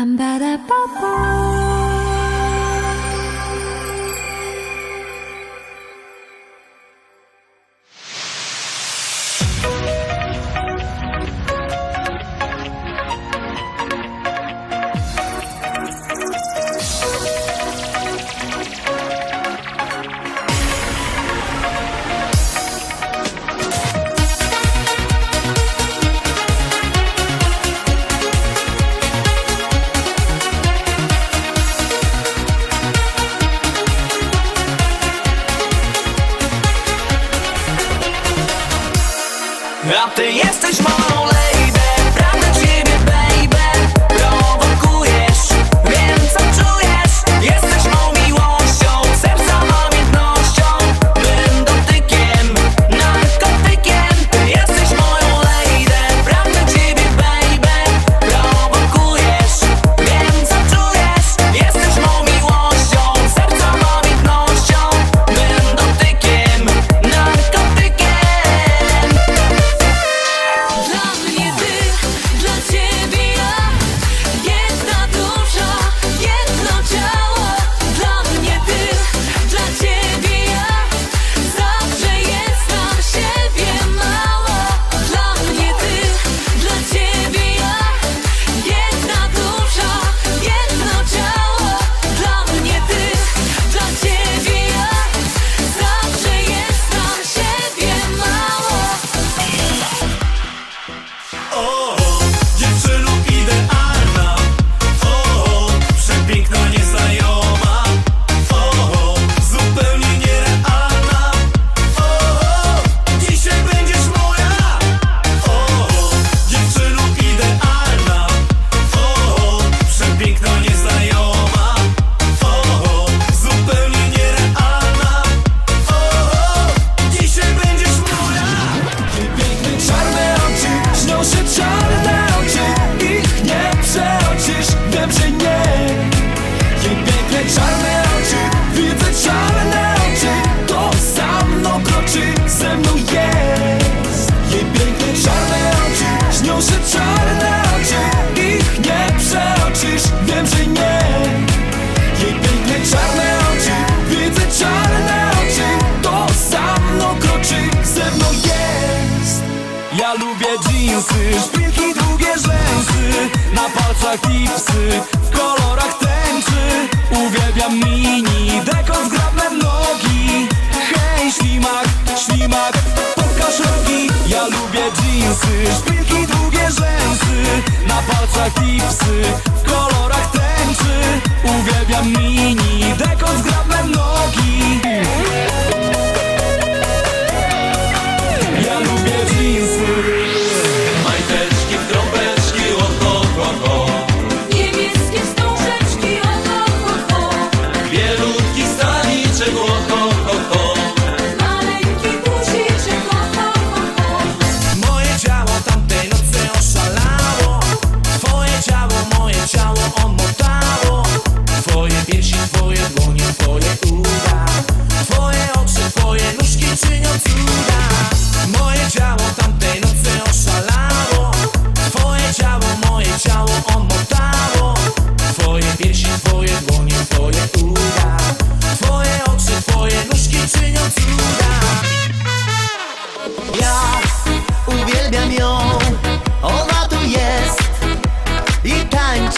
Bam ba da ba ba. a ty jesteś moją lej. Szpilki długie rzęsy. Na palcach tipsy W kolorach tęczy. Uwielbiam mini. Dekon zgrabne nogi. Hej ślimak, ślimak. Pokaż rogi. Ja lubię dżinsy. Szpilki długie rzęsy. Na palcach tipsy W kolorach tęczy. Uwielbiam mini. Dekon zgrabne nogi.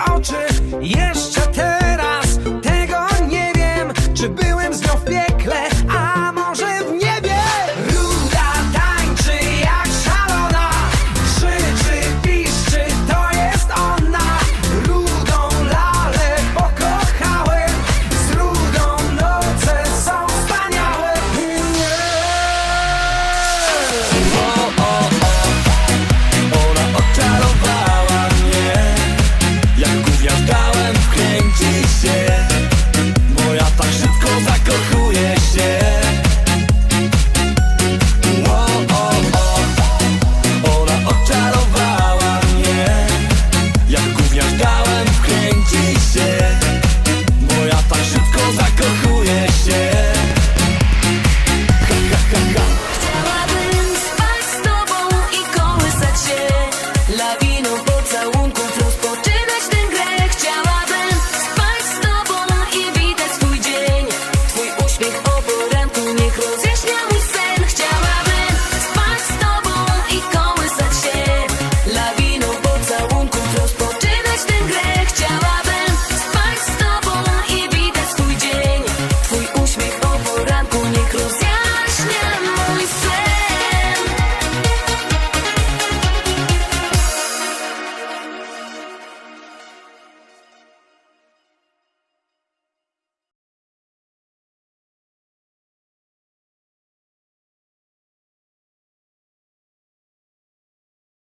oczy jeszcze